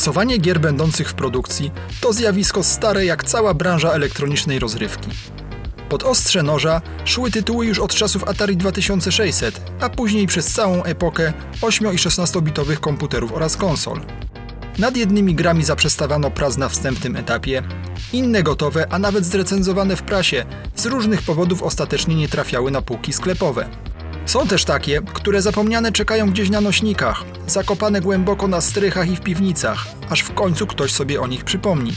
Kasowanie gier będących w produkcji to zjawisko stare jak cała branża elektronicznej rozrywki. Pod ostrze noża szły tytuły już od czasów Atari 2600, a później przez całą epokę 8 i 16-bitowych komputerów oraz konsol. Nad jednymi grami zaprzestawano prac na wstępnym etapie, inne gotowe, a nawet zrecenzowane w prasie, z różnych powodów ostatecznie nie trafiały na półki sklepowe. Są też takie, które zapomniane czekają gdzieś na nośnikach, zakopane głęboko na strychach i w piwnicach, aż w końcu ktoś sobie o nich przypomni.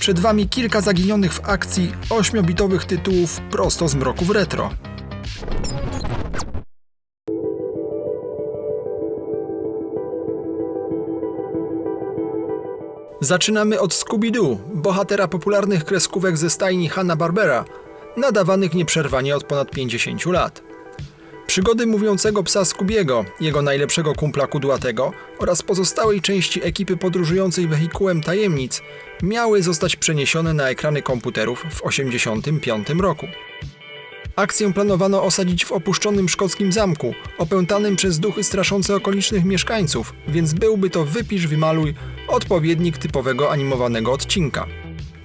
Przed Wami kilka zaginionych w akcji 8-bitowych tytułów prosto z mroków retro. Zaczynamy od Scooby-Doo, bohatera popularnych kreskówek ze stajni Hanna-Barbera, nadawanych nieprzerwanie od ponad 50 lat. Przygody mówiącego psa Scoobiego, jego najlepszego kumpla kudłatego oraz pozostałej części ekipy podróżującej wehikułem tajemnic miały zostać przeniesione na ekrany komputerów w 1985 roku. Akcję planowano osadzić w opuszczonym szkockim zamku, opętanym przez duchy straszące okolicznych mieszkańców, więc byłby to wypisz wymaluj odpowiednik typowego animowanego odcinka.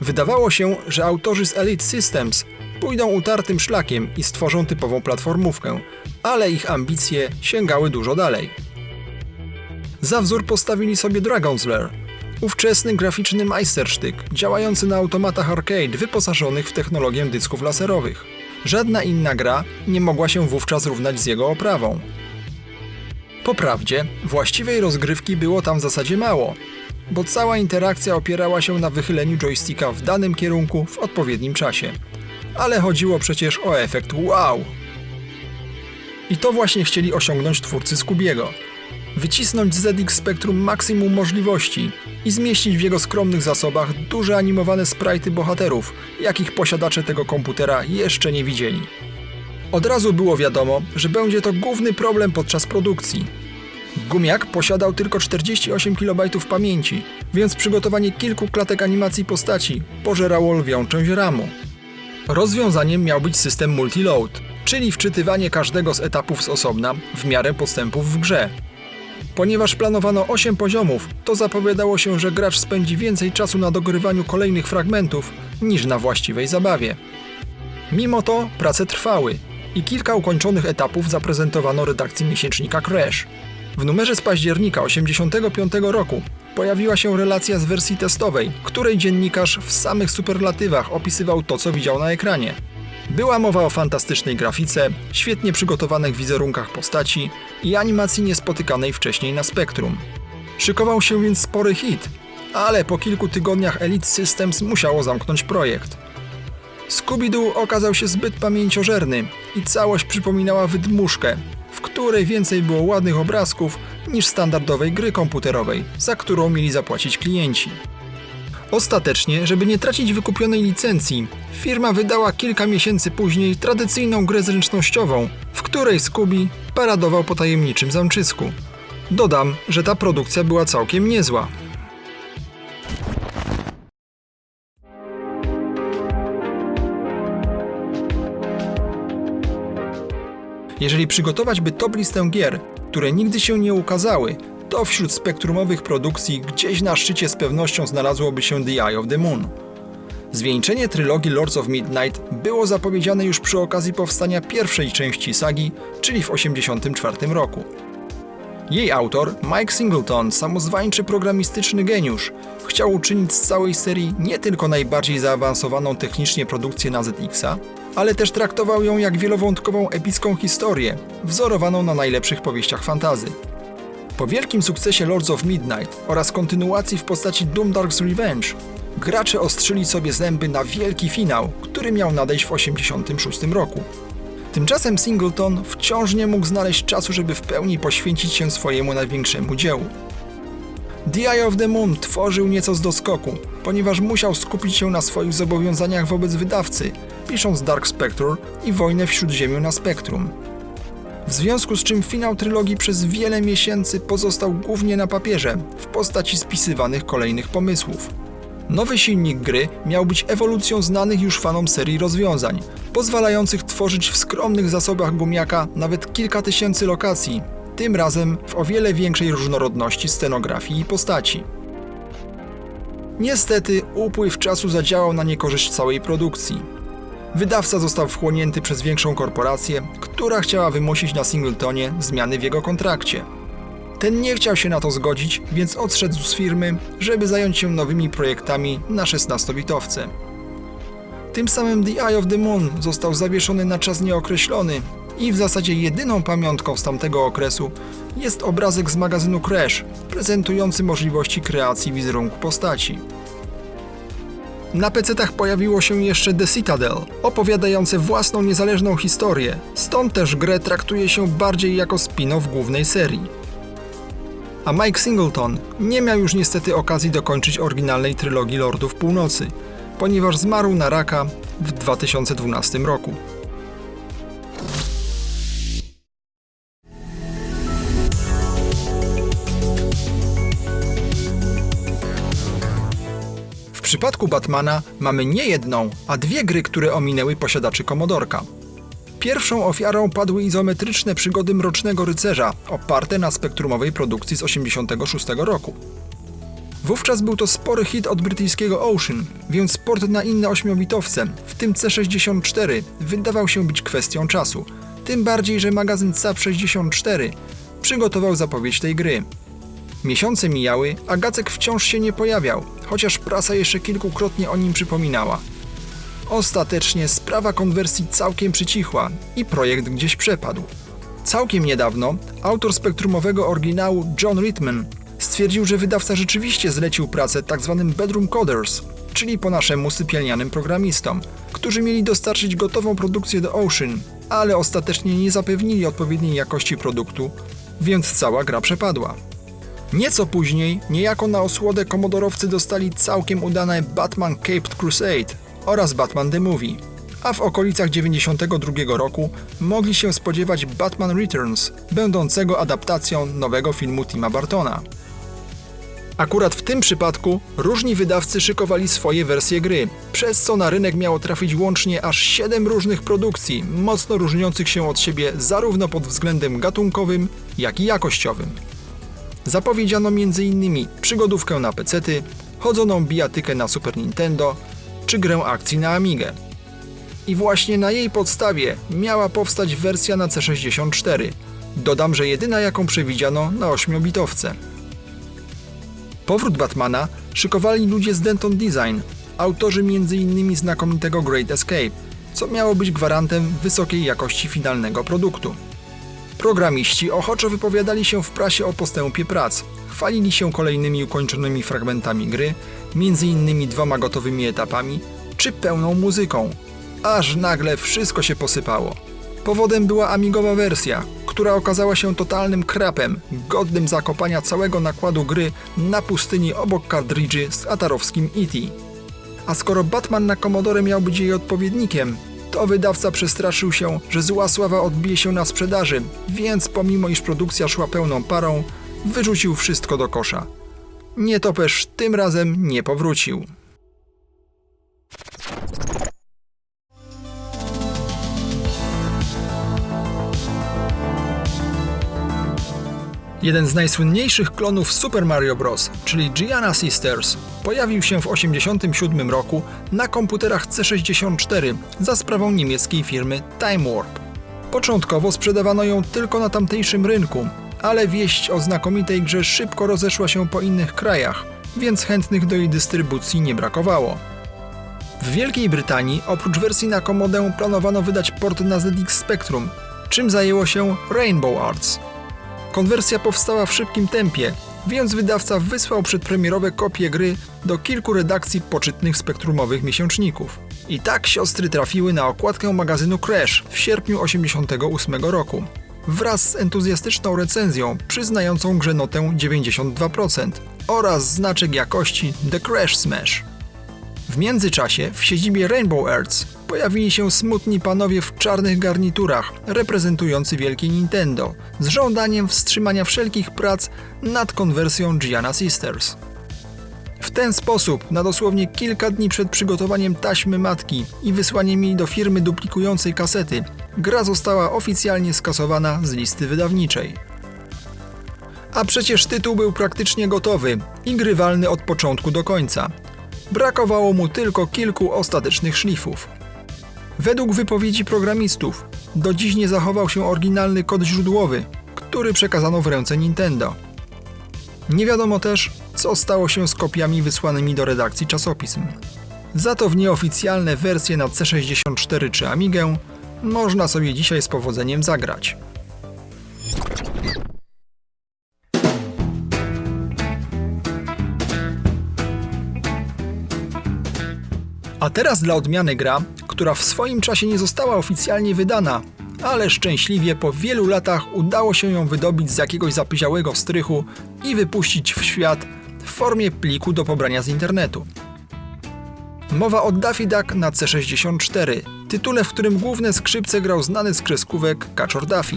Wydawało się, że autorzy z Elite Systems pójdą utartym szlakiem i stworzą typową platformówkę, ale ich ambicje sięgały dużo dalej. Za wzór postawili sobie Dragon's Lair, ówczesny graficzny majstersztyk działający na automatach arcade wyposażonych w technologię dysków laserowych. Żadna inna gra nie mogła się wówczas równać z jego oprawą. Po prawdzie, właściwej rozgrywki było tam w zasadzie mało, bo cała interakcja opierała się na wychyleniu joysticka w danym kierunku w odpowiednim czasie. Ale chodziło przecież o efekt wow. I to właśnie chcieli osiągnąć twórcy Skubiego. Wycisnąć z ZX Spectrum maksimum możliwości i zmieścić w jego skromnych zasobach duże animowane sprajty bohaterów, jakich posiadacze tego komputera jeszcze nie widzieli. Od razu było wiadomo, że będzie to główny problem podczas produkcji. Gumiak posiadał tylko 48 KB pamięci, więc przygotowanie kilku klatek animacji postaci pożerało lwią część RAMu. Rozwiązaniem miał być system multiload, czyli wczytywanie każdego z etapów z osobna w miarę postępów w grze. Ponieważ planowano 8 poziomów, to zapowiadało się, że gracz spędzi więcej czasu na dogrywaniu kolejnych fragmentów niż na właściwej zabawie. Mimo to prace trwały i kilka ukończonych etapów zaprezentowano redakcji miesięcznika Crash. W numerze z października 1985 roku pojawiła się relacja z wersji testowej, której dziennikarz w samych superlatywach opisywał to, co widział na ekranie. Była mowa o fantastycznej grafice, świetnie przygotowanych wizerunkach postaci i animacji niespotykanej wcześniej na Spectrum. Szykował się więc spory hit, ale po kilku tygodniach Elite Systems musiało zamknąć projekt. Scooby-Doo okazał się zbyt pamięciożerny i całość przypominała wydmuszkę, której więcej było ładnych obrazków niż standardowej gry komputerowej, za którą mieli zapłacić klienci. Ostatecznie, żeby nie tracić wykupionej licencji, firma wydała kilka miesięcy później tradycyjną grę zręcznościową, w której Scooby paradował po tajemniczym zamczysku. Dodam, że ta produkcja była całkiem niezła. Jeżeli przygotować by top listę gier, które nigdy się nie ukazały, to wśród spektrumowych produkcji gdzieś na szczycie z pewnością znalazłoby się The Eye of the Moon. Zwieńczenie trylogii Lords of Midnight było zapowiedziane już przy okazji powstania pierwszej części sagi, czyli w 1984 roku. Jej autor, Mike Singleton, samozwańczy programistyczny geniusz, chciał uczynić z całej serii nie tylko najbardziej zaawansowaną technicznie produkcję na ZX-a, ale też traktował ją jak wielowątkową epicką historię, wzorowaną na najlepszych powieściach fantazy. Po wielkim sukcesie Lords of Midnight oraz kontynuacji w postaci Doom Dark's Revenge, gracze ostrzyli sobie zęby na wielki finał, który miał nadejść w 1986 roku. Tymczasem Singleton wciąż nie mógł znaleźć czasu, żeby w pełni poświęcić się swojemu największemu dziełu. The Eye of the Moon tworzył nieco z doskoku, ponieważ musiał skupić się na swoich zobowiązaniach wobec wydawcy, pisząc Dark Spectre i Wojnę w Śródziemiu na Spektrum. W związku z czym finał trylogii przez wiele miesięcy pozostał głównie na papierze, w postaci spisywanych kolejnych pomysłów. Nowy silnik gry miał być ewolucją znanych już fanom serii rozwiązań, pozwalających tworzyć w skromnych zasobach gumiaka nawet kilka tysięcy lokacji, tym razem w o wiele większej różnorodności scenografii i postaci. Niestety, upływ czasu zadziałał na niekorzyść całej produkcji. Wydawca został wchłonięty przez większą korporację, która chciała wymusić na Singletonie zmiany w jego kontrakcie. Ten nie chciał się na to zgodzić, więc odszedł z firmy, żeby zająć się nowymi projektami na 16-bitowce. Tym samym The Eye of the Moon został zawieszony na czas nieokreślony i w zasadzie jedyną pamiątką z tamtego okresu jest obrazek z magazynu Crash, prezentujący możliwości kreacji wizerunku postaci. Na PC-tach pojawiło się jeszcze The Citadel, opowiadające własną niezależną historię, stąd też grę traktuje się bardziej jako spin-off głównej serii. A Mike Singleton nie miał już niestety okazji dokończyć oryginalnej trylogii Lordów Północy, ponieważ zmarł na raka w 2012 roku. Przypadku Batmana mamy nie jedną, a dwie gry, które ominęły posiadaczy Komodorka. Pierwszą ofiarą padły izometryczne przygody Mrocznego Rycerza, oparte na spektrumowej produkcji z 1986 roku. Wówczas był to spory hit od brytyjskiego Ocean, więc port na inne ośmiobitowce, w tym C64, wydawał się być kwestią czasu. Tym bardziej, że magazyn SAP64 przygotował zapowiedź tej gry. Miesiące mijały, a Gacek wciąż się nie pojawiał, chociaż prasa jeszcze kilkukrotnie o nim przypominała. Ostatecznie sprawa konwersji całkiem przycichła i projekt gdzieś przepadł. Całkiem niedawno autor spektrumowego oryginału John Ritman stwierdził, że wydawca rzeczywiście zlecił pracę tzw. bedroom coders, czyli po naszemu sypialnianym programistom, którzy mieli dostarczyć gotową produkcję do Ocean, ale ostatecznie nie zapewnili odpowiedniej jakości produktu, więc cała gra przepadła. Nieco później, niejako na osłodę komodorowcy dostali całkiem udane Batman Caped Crusade oraz Batman The Movie, a w okolicach 92 roku mogli się spodziewać Batman Returns, będącego adaptacją nowego filmu Tima Bartona. Akurat w tym przypadku różni wydawcy szykowali swoje wersje gry, przez co na rynek miało trafić łącznie aż 7 różnych produkcji, mocno różniących się od siebie zarówno pod względem gatunkowym, jak i jakościowym. Zapowiedziano m.in. przygodówkę na pecety, chodzoną bijatykę na Super Nintendo czy grę akcji na Amigę. I właśnie na jej podstawie miała powstać wersja na C64. Dodam, że jedyna jaką przewidziano na 8-bitowce. Powrót Batmana szykowali ludzie z Denton Design, autorzy m.in. znakomitego Great Escape, co miało być gwarantem wysokiej jakości finalnego produktu. Programiści ochoczo wypowiadali się w prasie o postępie prac, chwalili się kolejnymi ukończonymi fragmentami gry, m.in. dwoma gotowymi etapami, czy pełną muzyką. Aż nagle wszystko się posypało. Powodem była amigowa wersja, która okazała się totalnym krapem, godnym zakopania całego nakładu gry na pustyni obok kartridży z atarowskim E.T. A skoro Batman na Commodore miał być jej odpowiednikiem, to wydawca przestraszył się, że zła sława odbije się na sprzedaży, więc pomimo iż produkcja szła pełną parą, wyrzucił wszystko do kosza. Nietoperz tym razem nie powrócił. Jeden z najsłynniejszych klonów Super Mario Bros., czyli Gianna Sisters, pojawił się w 1987 roku na komputerach C64 za sprawą niemieckiej firmy Time Warp. Początkowo sprzedawano ją tylko na tamtejszym rynku, ale wieść o znakomitej grze szybko rozeszła się po innych krajach, więc chętnych do jej dystrybucji nie brakowało. W Wielkiej Brytanii oprócz wersji na komodę planowano wydać port na ZX Spectrum, czym zajęło się Rainbow Arts. Konwersja powstała w szybkim tempie, więc wydawca wysłał przedpremierowe kopie gry do kilku redakcji poczytnych spektrumowych miesięczników. I tak siostry trafiły na okładkę magazynu Crash w sierpniu 1988 roku, wraz z entuzjastyczną recenzją przyznającą grze notę 92% oraz znaczek jakości The Crash Smash. W międzyczasie w siedzibie Rainbow Arts pojawili się smutni panowie w czarnych garniturach, reprezentujący wielkie Nintendo, z żądaniem wstrzymania wszelkich prac nad konwersją Gianna Sisters. W ten sposób, na dosłownie kilka dni przed przygotowaniem taśmy matki i wysłaniem jej do firmy duplikującej kasety, gra została oficjalnie skasowana z listy wydawniczej. A przecież tytuł był praktycznie gotowy i grywalny od początku do końca. Brakowało mu tylko kilku ostatecznych szlifów. Według wypowiedzi programistów, do dziś nie zachował się oryginalny kod źródłowy, który przekazano w ręce Nintendo. Nie wiadomo też, co stało się z kopiami wysłanymi do redakcji czasopism. Za to w nieoficjalne wersje na C64 czy Amigę można sobie dzisiaj z powodzeniem zagrać. A teraz dla odmiany gra, która w swoim czasie nie została oficjalnie wydana, ale szczęśliwie po wielu latach udało się ją wydobyć z jakiegoś zapyziałego strychu i wypuścić w świat w formie pliku do pobrania z internetu. Mowa o Daffy Duck na C64, tytule, w którym główne skrzypce grał znany z kreskówek Kaczor Daffy.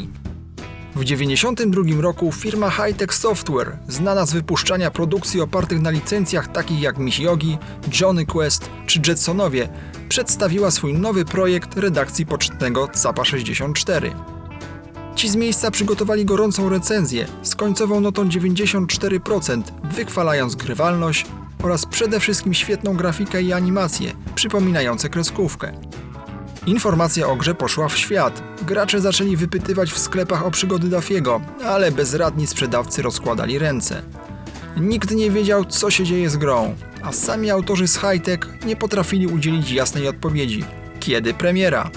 W 1992 roku firma Hightech Software, znana z wypuszczania produkcji opartych na licencjach takich jak Miss Yogi, Johnny Quest czy Jetsonowie, przedstawiła swój nowy projekt redakcji pocztnego Capa 64. Ci z miejsca przygotowali gorącą recenzję z końcową notą 94%, wychwalając grywalność oraz przede wszystkim świetną grafikę i animacje, przypominające kreskówkę. Informacja o grze poszła w świat. Gracze zaczęli wypytywać w sklepach o przygody Dafiego, ale bezradni sprzedawcy rozkładali ręce. Nikt nie wiedział, co się dzieje z grą, a sami autorzy z Hightech nie potrafili udzielić jasnej odpowiedzi. Kiedy premiera?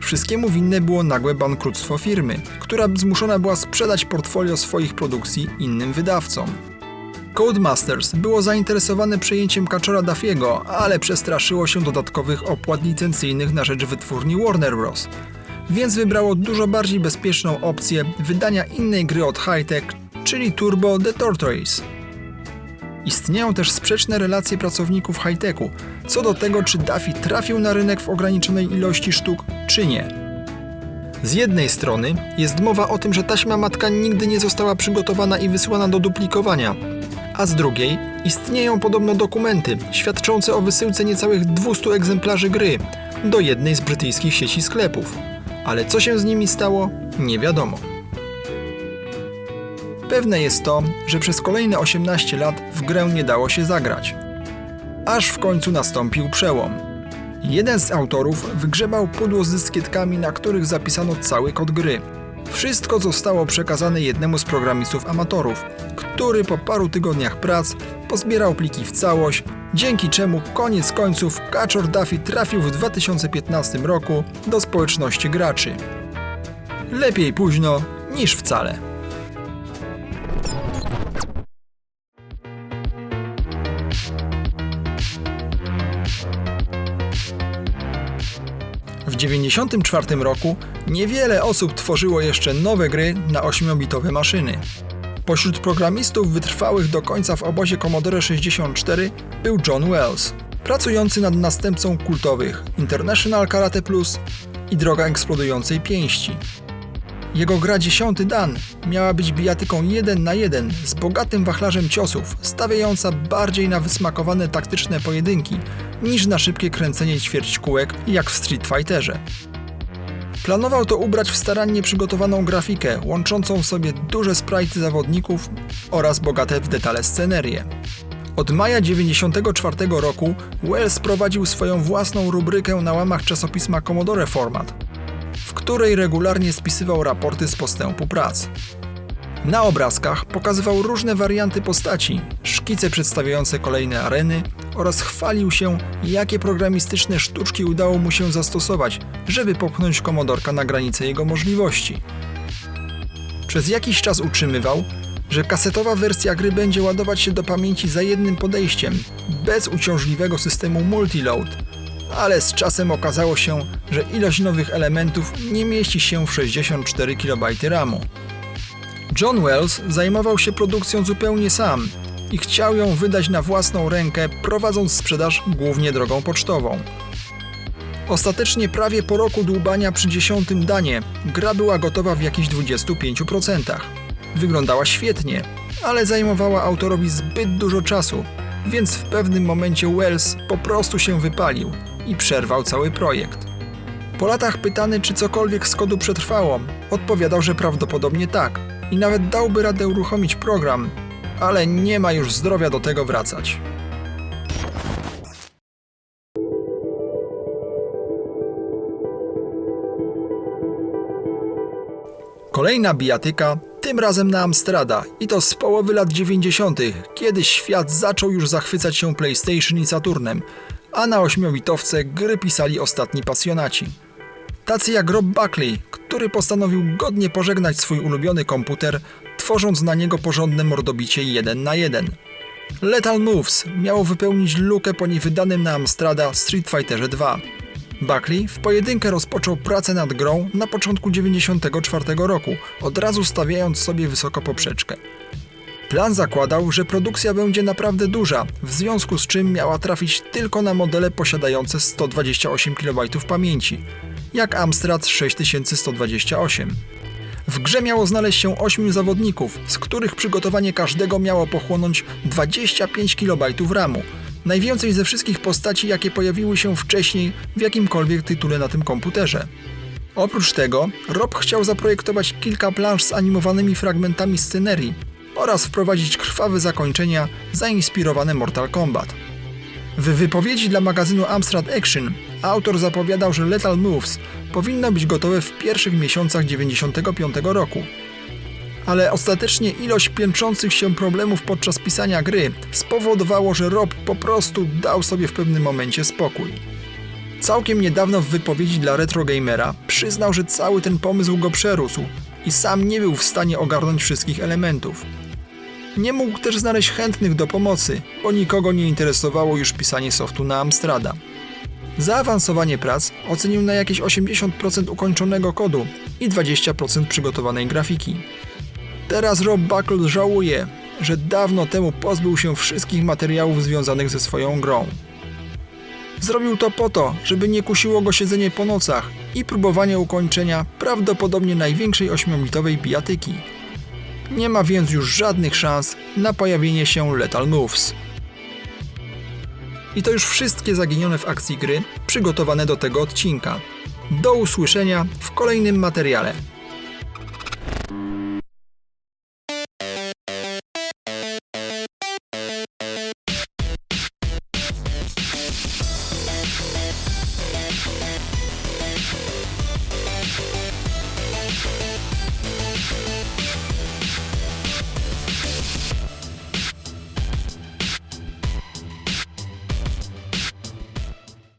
Wszystkiemu winne było nagłe bankructwo firmy, która zmuszona była sprzedać portfolio swoich produkcji innym wydawcom. Codemasters było zainteresowane przejęciem kaczora Dafiego, ale przestraszyło się dodatkowych opłat licencyjnych na rzecz wytwórni Warner Bros. Więc wybrało dużo bardziej bezpieczną opcję wydania innej gry od Hightech, czyli Turbo The Tortoise. Istnieją też sprzeczne relacje pracowników Hightechu co do tego, czy Daffy trafił na rynek w ograniczonej ilości sztuk, czy nie. Z jednej strony jest mowa o tym, że taśma matka nigdy nie została przygotowana i wysłana do duplikowania, a z drugiej istnieją podobno dokumenty świadczące o wysyłce niecałych 200 egzemplarzy gry do jednej z brytyjskich sieci sklepów. Ale co się z nimi stało, nie wiadomo. Pewne jest to, że przez kolejne 18 lat w grę nie dało się zagrać. Aż w końcu nastąpił przełom. Jeden z autorów wygrzebał pudło z dyskietkami, na których zapisano cały kod gry. Wszystko zostało przekazane jednemu z programistów amatorów, który po paru tygodniach prac pozbierał pliki w całość, dzięki czemu koniec końców Kaczor Duffy trafił w 2015 roku do społeczności graczy. Lepiej późno niż wcale. 1994 roku niewiele osób tworzyło jeszcze nowe gry na 8-bitowe maszyny. Pośród programistów wytrwałych do końca w obozie Commodore 64 był John Wells, pracujący nad następcą kultowych International Karate Plus i Droga Eksplodującej Pięści. Jego gra Dziesiąty Dan miała być bijatyką 1 na 1 z bogatym wachlarzem ciosów, stawiająca bardziej na wysmakowane taktyczne pojedynki niż na szybkie kręcenie ćwierćkółek jak w Street Fighterze. Planował to ubrać w starannie przygotowaną grafikę, łączącą w sobie duże sprite zawodników oraz bogate w detale scenerie. Od maja 1994 roku Wells prowadził swoją własną rubrykę na łamach czasopisma Commodore Format, w której regularnie spisywał raporty z postępu prac. Na obrazkach pokazywał różne warianty postaci, szkice przedstawiające kolejne areny oraz chwalił się, jakie programistyczne sztuczki udało mu się zastosować, żeby popchnąć komodorka na granicę jego możliwości. Przez jakiś czas utrzymywał, że kasetowa wersja gry będzie ładować się do pamięci za jednym podejściem, bez uciążliwego systemu multiload, ale z czasem okazało się, że ilość nowych elementów nie mieści się w 64 KB RAMu. John Wells zajmował się produkcją zupełnie sam i chciał ją wydać na własną rękę, prowadząc sprzedaż głównie drogą pocztową. Ostatecznie prawie po roku dłubania przy dziesiątym danie gra była gotowa w jakichś 25%. Wyglądała świetnie, ale zajmowała autorowi zbyt dużo czasu, więc w pewnym momencie Wells po prostu się wypalił i przerwał cały projekt. Po latach pytany, czy cokolwiek z kodu przetrwało, odpowiadał, że prawdopodobnie tak, i nawet dałby radę uruchomić program, ale nie ma już zdrowia do tego wracać. Kolejna bijatyka, tym razem na Amstrada i to z połowy lat 90., kiedy świat zaczął już zachwycać się PlayStation i Saturnem, a na ośmiobitowce gry pisali ostatni pasjonaci. Tacy jak Rob Buckley, który postanowił godnie pożegnać swój ulubiony komputer, tworząc na niego porządne mordobicie 1 na 1. Lethal Moves miało wypełnić lukę po niewydanym na Amstrada Street Fighterze 2. Buckley w pojedynkę rozpoczął pracę nad grą na początku 1994 roku, od razu stawiając sobie wysoko poprzeczkę. Plan zakładał, że produkcja będzie naprawdę duża, w związku z czym miała trafić tylko na modele posiadające 128 KB pamięci, jak Amstrad 6128. W grze miało znaleźć się 8 zawodników, z których przygotowanie każdego miało pochłonąć 25 KB RAMu, najwięcej ze wszystkich postaci, jakie pojawiły się wcześniej w jakimkolwiek tytule na tym komputerze. Oprócz tego, Rob chciał zaprojektować kilka plansz z animowanymi fragmentami scenerii oraz wprowadzić krwawe zakończenia zainspirowane Mortal Kombat. W wypowiedzi dla magazynu Amstrad Action autor zapowiadał, że Lethal Moves powinno być gotowe w pierwszych miesiącach 95 roku. Ale ostatecznie ilość piętrzących się problemów podczas pisania gry spowodowało, że Rob po prostu dał sobie w pewnym momencie spokój. Całkiem niedawno w wypowiedzi dla Retro Gamera przyznał, że cały ten pomysł go przerósł i sam nie był w stanie ogarnąć wszystkich elementów. Nie mógł też znaleźć chętnych do pomocy, bo nikogo nie interesowało już pisanie softu na Amstrada. Zaawansowanie prac ocenił na jakieś 80% ukończonego kodu i 20% przygotowanej grafiki. Teraz Rob Buckle żałuje, że dawno temu pozbył się wszystkich materiałów związanych ze swoją grą. Zrobił to po to, żeby nie kusiło go siedzenie po nocach i próbowanie ukończenia prawdopodobnie największej ośmiobitowej bijatyki. Nie ma więc już żadnych szans na pojawienie się Lethal Moves. I to już wszystkie zaginione w akcji gry przygotowane do tego odcinka. Do usłyszenia w kolejnym materiale.